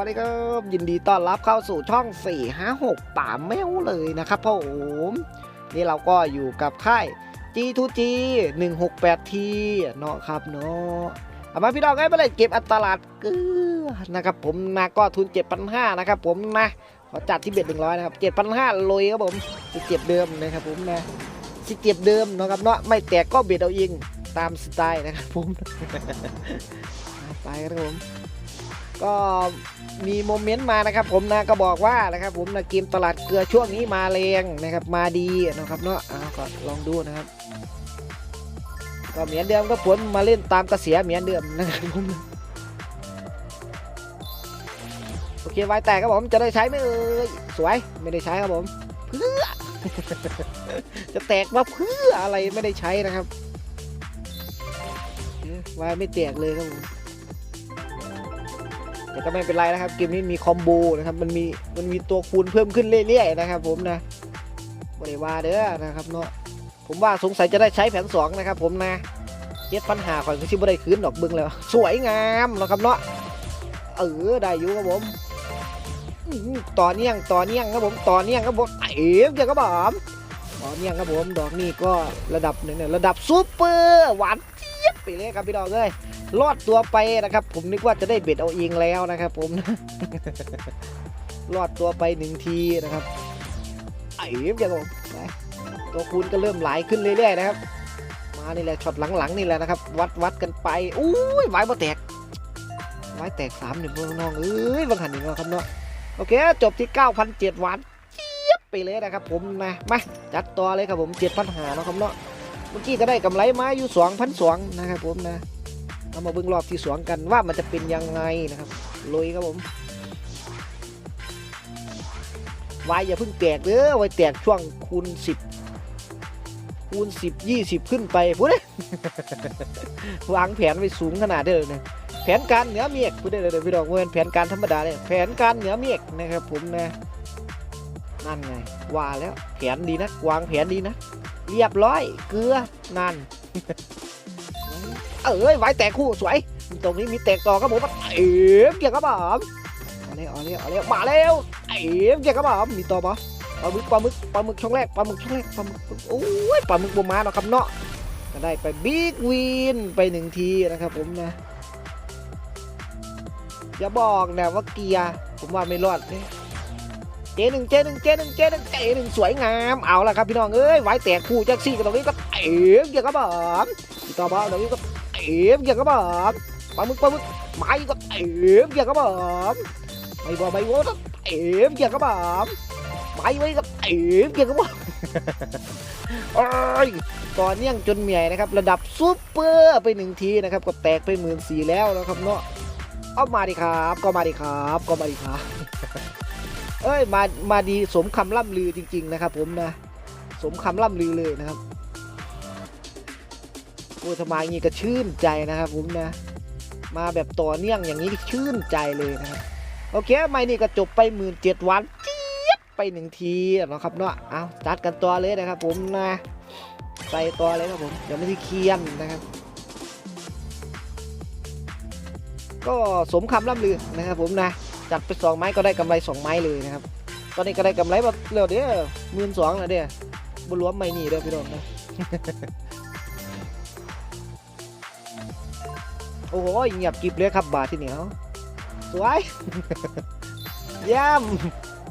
วัสดีครับยินดีต้อนรับเข้าสู่ช่อง 4 5 6 ป่าแมวเลยนะครับผมนี่เราก็อยู่กับค่าย G2G 168T เนาะครับเนาะเอามาพี่น้องให้มาเลยเก็บอัตราดเกือนะครับผมนะก็ทุน 7,500นะครับผมนะขอจัดที่เบ็ด100นะครับ7,500ลอยครับผมสิเก็บเดิมนะครับผมนะสิเก็บเดิมเนาะครับเนาะไม่แตกก็เบ็ดเอาเองตามสไตล์นะครับผม ไปครับผมก็มีโมเมนต์มานะครับ ผมนะก็บอกว่านะครับ ผมนะเกมตลาดเกลือช่วงนี้มาแรงนะครับ มาดีนะครับเนาะอ่าก็ลองดูนะครับ ก็เหมือนเดิมก็ผลมาเล่นตามกระแสเหมือนเดิมนะครับผมโอเคไวแต่ครับผมจะได้ใช้ไหมเอ่ยสวยไม่ได้ใช้ครับผมเพื่อ จะแตกมาเพื่ออะไรไม่ได้ใช้นะครับเอ๊ะไวไม่แตกเลยครับผม แต่ก็ไม่เป็นไรนะครับ เกมนี้มีคอมโบนะครับ มันมี มันมีตัวคูณเพิ่มขึ้นเรื่อยๆนะครับ ผมนะบริวาเด้อนะครับเนาะ ผมว่าสงสัยจะได้ใช้แผนสองนะครับ ผมนะเจ็ดปัญหาก่อนคือชิบได้คืนดอกบึงแล้ว สวยงามนะครับเนาะ เออได้อยู่ครับผมต่อเนื่องต่อเนื่องครับผมต่อเนื่องครับผมเอ๋เจ้าครับผมต่อเนื่องครับผมดอกนี้ก็ระดับหนึ่งระดับซูเปอร์หวานเจี๊ยบไปเลยครับพี่ดอกเลย รอดตัวไปนะครับ ผมนึกว่าจะได้เบ็ดเอาเองแล้วนะครับ ผมรอดตัวไปหนึ่งทีนะครับไอ้เหี้ยังผมตัวคูณก็เริ่มไหลขึ้นเรื่อยๆนะครับ มานี่แหละช็อตหลังๆนี่แหละนะครับ วัดวัดกันไปอุ้ยไว้บ่แตกไว้แตกสามหนึ่งน้องๆเอ้ยบางหันหนึ่งครับเนาะโอเค จบที่9,007วันเจี๊ยบไปเลยนะครับผมนะมาจัดต่อเลยครับผม7,000หาเนาะครับเนาะเมื่อกี้ก็ได้กำไรมาอยู่2,200นะครับผมนะ เอามาเบิ่งรอบที่สองกันว่ามันจะเป็นยังไงนะครับลุยครับผมวายอย่าเพิ่งแตกเด้อไว้แตกช่วงคูณสิบคูณสิบยี่สิบขึ้นไปพูดเลยวางแผนไว้สูงขนาดเด้อเนี่ยแผนการเหนือเมฆพูดได้เลยเดี๋ยวพี่ดอกเวนแผนการธรรมดาเนี่ยแผนการเหนือเมฆนะครับผมนะนั่นไงว่าแล้วแผนดีนะวางแผนดีนะ เรียบร้อยเกลือนั่น เอ้ยไว้แตกคู่สวย ตรงนี้มีแตกต่อครับผมเอ๋มเกี่ยวกับผมเอาเร็วเอาเร็วเอาเร็วมาเร็วเอ๋มเกี่ยวกับผมมีต่อปะปลาหมึกปลาหมึกปลาหมึกช่องแรกปลาหมึกช่องแรกปลาหมึกโอ้ยปลาหมึกบมาเนาะครับเนาะก็ได้ไปบิ๊กวินไปหนึ่งทีนะครับผมนะอย่าบอกนะว่าเกียร์ผมว่าไม่รอดเนี่ยเจหนึ่งเจหนึ่งเจหนึ่งเจหนึ่งเจหนึ่งสวยงามเอาละครับพี่น้องเอ้ยไว้แตกคู่แจ็คซี่กับตรงนี้ก็เอ๋มเกี่ยวกับผมมีต่อปะตรงนี้ก็ เอ๋มอย่างครับผมปลาหมึกปลาหมึกไม้ก็เอ๋มอย่างครับผมไม่บอกไม่โว้ก็เอ๋มอย่างครับผมไม้ไว้ก็เอ๋มอย่างครับผมโอ้ยตอนเนี้ยงจนเหนื่อยนะครับระดับซุปเปอร์ไปหนึ่งทีนะครับก็แตกไปหมื่นสี่แล้วนะครับเนาะเอามาดิครับ ก็มาดิครับ ก็มาดิครับเอ้ยมามาดีสมคำล่ำลือจริง ๆ นะครับ ผมนะ สมคำล่ำลือเลยนะครับ โอ้ทำไมอย่างี้ก็ชื่นใจนะครับผมนะ มาแบบต่อเนื่องอย่างนี้ชื่นใจเลยนะครับโอเคไม่นี่ก็จบไปหมื่นเจ็ดวันเจี๊ยบไปหนึ่งทีนะครับเนาะเอาจัดกันต่อเลยนะครับผมนะใส่ต่อเลยครับผมเดี๋ยวไม่ได้เคียนนะครับ ก็สมคำล่ำลือนะครับผมนะจัดไปสองไม้ก็ได้กำไรสองไม้เลยนะครับตอนนี้ก็ได้กำไรแบบเร็วเด้อหมื่นสองแล้วเด้อบรวมไม่นี่เด้อพี่น้องนะ โอ้โหเงียบกริบเลยครับบาทที่เหนียวสวยเยี่ยม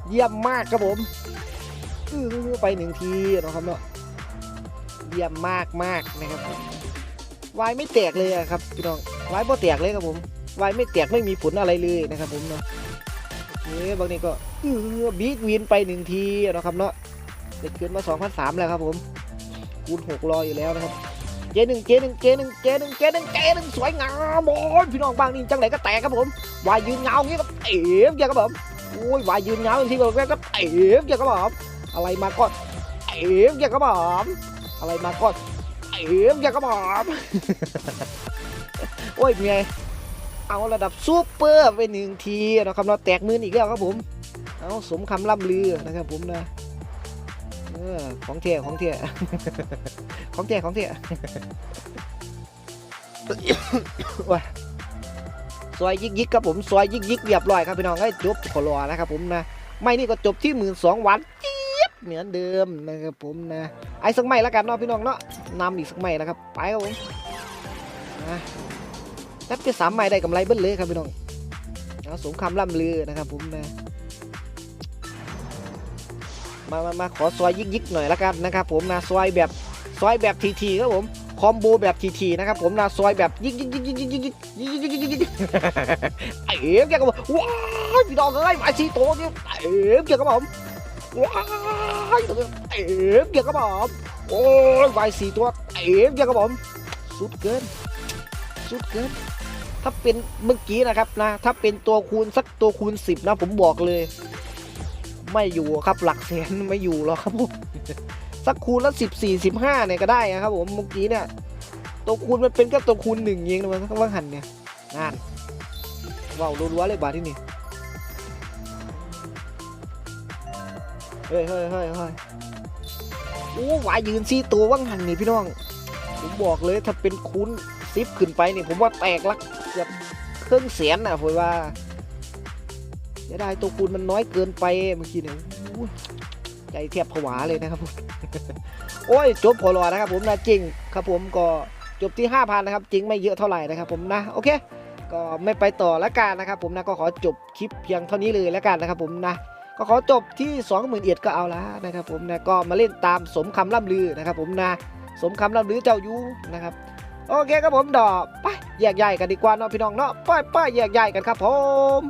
เยี่ยมมากครับผมไปหนึ่งทีนะครับเนาะเยี่ยมมากมากนะครับผมวายไม่แตกเลยครับพี่น้องวายบ่แตกเลยครับผมวายไม่แตกไม่มีผลอะไรเลยนะครับผมเนาะเฮ้ยบางนี้ก็อื้อบิ๊กวินไปหนึ่งทีนะครับเนาะเด็กขึ้นมา2 0 0แล้วครับผมคูณ6รออยู่แล้วนะครับ จหนึ่งเจหนึ่งเจหนึ่งเจหนึ่งเจหนึ่งเจหนึ่งสวยงามโอ้ยพี่น้องบางนี่จังไหนก็แตกครับผมวายยืนเงาอย่างนี้ก็เอ๋มอย่างครับผมโอ้ยวายยืนเงาอย่งที่บอกแล้วก็เอ๋มอย่างครับผมอะไรมาก็เอ๋มอย่างครับผมอะไรมาก็เอ๋มอย่างครับผมโอ้ยไงเอาระดับซูเปอร์ไปหนึ่งทีนะครับเราแตกมืออีกแล้วครับผมเอาสมคำล่ำลือนะครับผมนะ ออของเท่ของเท่ของเท่ของเท่ว้าซอยยิกยิกครับผมซอยยิกยิกเรียบร้อยครับพี่น้องให้จบขอรอนะครับผมนะไม่นี่ก็จบที่หมื่นสองวันเจี๊ยบเหมือนเดิมนะครับผมนะไอ้สักไม่แล้วกันเนาะพี่น้องเนาะนำอีกสักไม่นะครับไปครับผมนะนับที่สามไม่ได้กำไรเบิ้ลเลยครับพี่น้องเอาสงครามล่ำลือนะครับผมนะ มามามาขอซอยยิกยิกหน่อยแล้วกันนะครับผมนะซอยแบบซอยแบบทีทีครับผมคอมโบแบบทีทีนะครับผมนะซอยแบบยิกยิกยิกยิกยิกยิกยิกยิกยิกยิกยิกยิกเอ๋แกก็บอกว้ายพี่น้องเอ้ยมาชีโตเนี่ยเอ๋แกก็บอกว้ายเอ๋แกก็บอกโอ้ยวายสี่ตัวเอ๋แกก็บอกสุดเกิน สุดเกิน ถ้าเป็นเมื่อกี้นะครับนะ ถ้าเป็นตัวคูณสักตัวคูณสิบนะผมบอกเลย ไม่อยู่ครับหลักแสนไม่อยู่หรอกครับผมสักคูณละสิบสี่สิบห้าเนี่ยก็ได้นะครับผมเมื่อกี้เนี่ยตัวคูณมันเป็นแค่ตัวคูณหนึ่งเองนะมันต้องหันเนี่ยงานว้าวรัวๆเลยบาทที่นี่เฮ้ยเฮ้ยเฮ้ยเฮ้ยโอ้หวายยืนซี่ตัวว่างหันนี่พี่น้อง ผมบอกเลยถ้าเป็นคูณซิปขึ้นไปนี่ผมว่าแตกละเกือบเครื่องเสียนอะผมว่า จะได้ตัวคูณมันน้อยเกินไปเมื่อกี้เนี่ยใจแทบผวาเลยนะครับผมโอ้ยจบพอรอนะครับผมนะจริงครับผมก็จบที่ 5,000นะครับจริงไม่เยอะเท่าไหร่นะครับผมนะโอเค ก็ไม่ไปต่อล้วกันนะครับผมนะก็ขอจบคลิปเพียงเท่านี้เลยล้วกันนะครับผมนะก็ขอจบที่ 20,000เอ็ดก็เอาละนะครับผมนะก็มาเล่นตามสมคำล่ำลือนะครับผมนะสมคำล่ำลือเจ้ายูนะครับโอเคครับผมดอกไปแยกย้ายกันดีกว่าเนาะพี่น้องเนาะไปไปแยกย้ายกันครับผม